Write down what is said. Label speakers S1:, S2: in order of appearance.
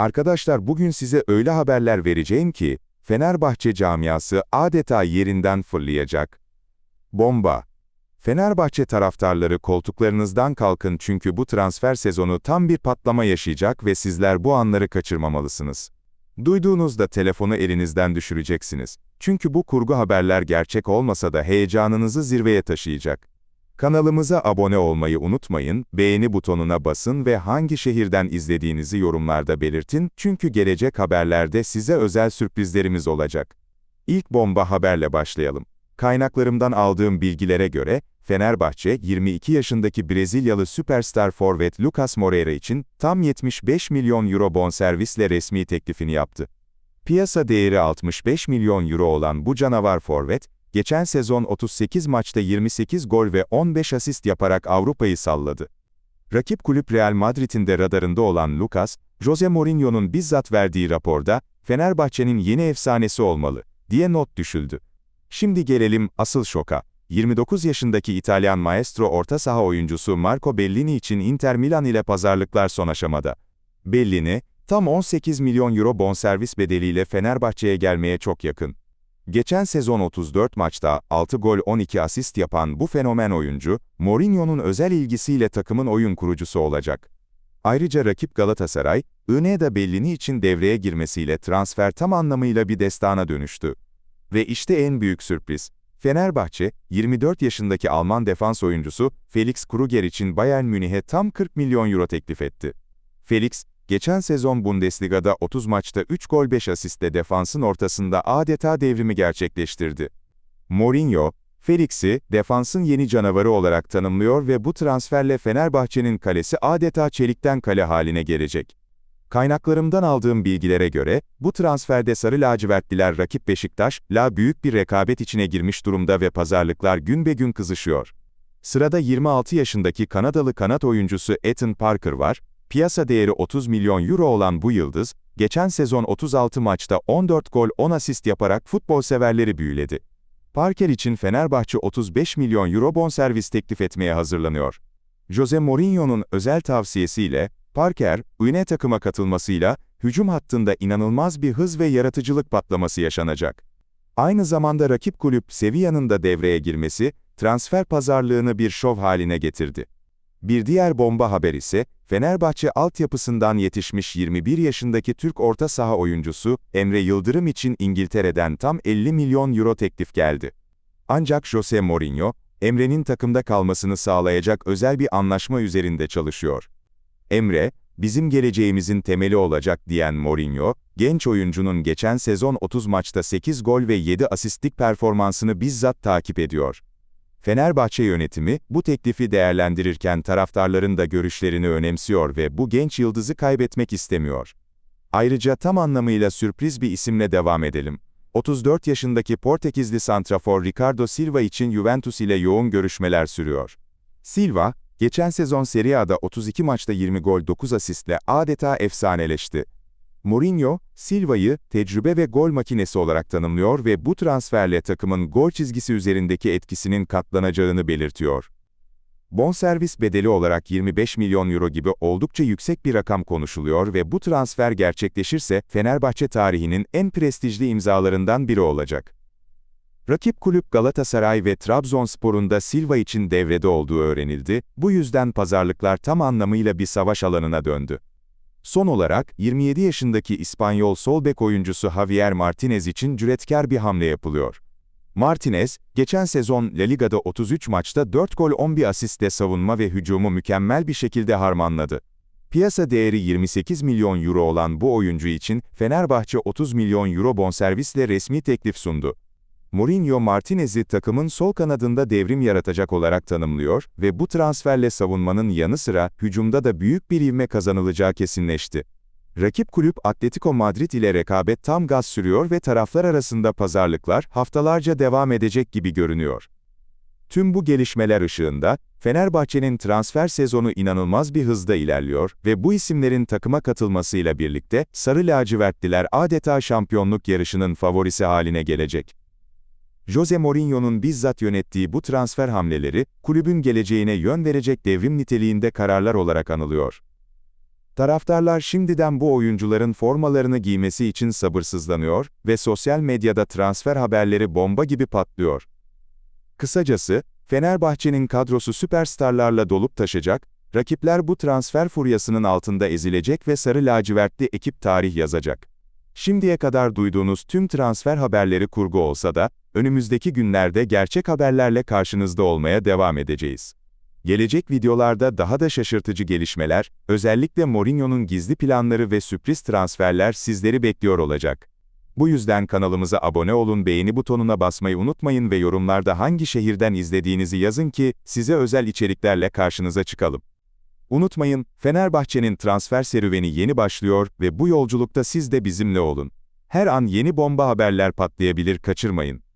S1: Arkadaşlar bugün size öyle haberler vereceğim ki, Fenerbahçe camiası adeta yerinden fırlayacak. Bomba! Fenerbahçe taraftarları koltuklarınızdan kalkın çünkü bu transfer sezonu tam bir patlama yaşayacak ve sizler bu anları kaçırmamalısınız. Duyduğunuzda telefonu elinizden düşüreceksiniz. Çünkü bu kurgu haberler gerçek olmasa da heyecanınızı zirveye taşıyacak. Kanalımıza abone olmayı unutmayın, beğeni butonuna basın ve hangi şehirden izlediğinizi yorumlarda belirtin çünkü gelecek haberlerde size özel sürprizlerimiz olacak. İlk bomba haberle başlayalım. Kaynaklarımdan aldığım bilgilere göre, Fenerbahçe, 22 yaşındaki Brezilyalı süperstar forvet Lucas Moreira için tam 75 milyon euro bonservisle resmi teklifini yaptı. Piyasa değeri 65 milyon euro olan bu canavar forvet, geçen sezon 38 maçta 28 gol ve 15 asist yaparak Avrupa'yı salladı. Rakip kulüp Real Madrid'in de radarında olan Lucas, Jose Mourinho'nun bizzat verdiği raporda, Fenerbahçe'nin yeni efsanesi olmalı, diye not düşüldü. Şimdi gelelim asıl şoka. 29 yaşındaki İtalyan maestro orta saha oyuncusu Marco Bellini için Inter Milan ile pazarlıklar son aşamada. Bellini, tam 18 milyon euro bonservis bedeliyle Fenerbahçe'ye gelmeye çok yakın. Geçen sezon 34 maçta 6 gol 12 asist yapan bu fenomen oyuncu, Mourinho'nun özel ilgisiyle takımın oyun kurucusu olacak. Ayrıca rakip Galatasaray, Ineada Bellini için devreye girmesiyle transfer tam anlamıyla bir destana dönüştü. Ve işte en büyük sürpriz. Fenerbahçe, 24 yaşındaki Alman defans oyuncusu Felix Kruger için Bayern Münih'e tam 40 milyon euro teklif etti. Felix, geçen sezon Bundesliga'da 30 maçta 3 gol 5 asistle defansın ortasında adeta devrimi gerçekleştirdi. Mourinho, Felix'i defansın yeni canavarı olarak tanımlıyor ve bu transferle Fenerbahçe'nin kalesi adeta çelikten kale haline gelecek. Kaynaklarımdan aldığım bilgilere göre, bu transferde Sarı Lacivertliler rakip Beşiktaş, la büyük bir rekabet içine girmiş durumda ve pazarlıklar gün be gün kızışıyor. Sırada 26 yaşındaki Kanadalı kanat oyuncusu Ethan Parker var, piyasa değeri 30 milyon euro olan bu yıldız, geçen sezon 36 maçta 14 gol 10 asist yaparak futbol severleri büyüledi. Parker için Fenerbahçe 35 milyon euro bonservis teklif etmeye hazırlanıyor. Jose Mourinho'nun özel tavsiyesiyle, Parker, Uyne takıma katılmasıyla, hücum hattında inanılmaz bir hız ve yaratıcılık patlaması yaşanacak. Aynı zamanda rakip kulüp Sevilla'nın da devreye girmesi, transfer pazarlığını bir şov haline getirdi. Bir diğer bomba haber ise, Fenerbahçe altyapısından yetişmiş 21 yaşındaki Türk orta saha oyuncusu, Emre Yıldırım için İngiltere'den tam 50 milyon euro teklif geldi. Ancak Jose Mourinho, Emre'nin takımda kalmasını sağlayacak özel bir anlaşma üzerinde çalışıyor. Emre, bizim geleceğimizin temeli olacak diyen Mourinho, genç oyuncunun geçen sezon 30 maçta 8 gol ve 7 asistlik performansını bizzat takip ediyor. Fenerbahçe yönetimi, bu teklifi değerlendirirken taraftarların da görüşlerini önemsiyor ve bu genç yıldızı kaybetmek istemiyor. Ayrıca tam anlamıyla sürpriz bir isimle devam edelim. 34 yaşındaki Portekizli santrafor Ricardo Silva için Juventus ile yoğun görüşmeler sürüyor. Silva, Geçen sezon Serie A'da 32 maçta 20 gol 9 asistle adeta efsaneleşti. Mourinho, Silva'yı tecrübe ve gol makinesi olarak tanımlıyor ve bu transferle takımın gol çizgisi üzerindeki etkisinin katlanacağını belirtiyor. Bonservis bedeli olarak 25 milyon euro gibi oldukça yüksek bir rakam konuşuluyor ve bu transfer gerçekleşirse Fenerbahçe tarihinin en prestijli imzalarından biri olacak. Rakip kulüp Galatasaray ve Trabzonspor'un da Silva için devrede olduğu öğrenildi, bu yüzden pazarlıklar tam anlamıyla bir savaş alanına döndü. Son olarak, 27 yaşındaki İspanyol sol bek oyuncusu Javier Martinez için cüretkar bir hamle yapılıyor. Martinez, geçen sezon La Liga'da 33 maçta 4 gol 11 asiste savunma ve hücumu mükemmel bir şekilde harmanladı. Piyasa değeri 28 milyon euro olan bu oyuncu için Fenerbahçe 30 milyon euro bonservisle resmi teklif sundu. Mourinho Martinez'i takımın sol kanadında devrim yaratacak olarak tanımlıyor ve bu transferle savunmanın yanı sıra hücumda da büyük bir ivme kazanılacağı kesinleşti. Rakip kulüp Atletico Madrid ile rekabet tam gaz sürüyor ve taraflar arasında pazarlıklar haftalarca devam edecek gibi görünüyor. Tüm bu gelişmeler ışığında, Fenerbahçe'nin transfer sezonu inanılmaz bir hızda ilerliyor ve bu isimlerin takıma katılmasıyla birlikte Sarı Lacivertliler adeta şampiyonluk yarışının favorisi haline gelecek. Jose Mourinho'nun bizzat yönettiği bu transfer hamleleri, kulübün geleceğine yön verecek devrim niteliğinde kararlar olarak anılıyor. Taraftarlar şimdiden bu oyuncuların formalarını giymesi için sabırsızlanıyor ve sosyal medyada transfer haberleri bomba gibi patlıyor. Kısacası, Fenerbahçe'nin kadrosu süperstarlarla dolup taşacak, rakipler bu transfer furyasının altında ezilecek ve sarı lacivertli ekip tarih yazacak. Şimdiye kadar duyduğunuz tüm transfer haberleri kurgu olsa da, önümüzdeki günlerde gerçek haberlerle karşınızda olmaya devam edeceğiz. Gelecek videolarda daha da şaşırtıcı gelişmeler, özellikle Mourinho'nun gizli planları ve sürpriz transferler sizleri bekliyor olacak. Bu yüzden kanalımıza abone olun, beğeni butonuna basmayı unutmayın ve yorumlarda hangi şehirden izlediğinizi yazın ki size özel içeriklerle karşınıza çıkalım. Unutmayın, Fenerbahçe'nin transfer serüveni yeni başlıyor ve bu yolculukta siz de bizimle olun. Her an yeni bomba haberler patlayabilir, kaçırmayın.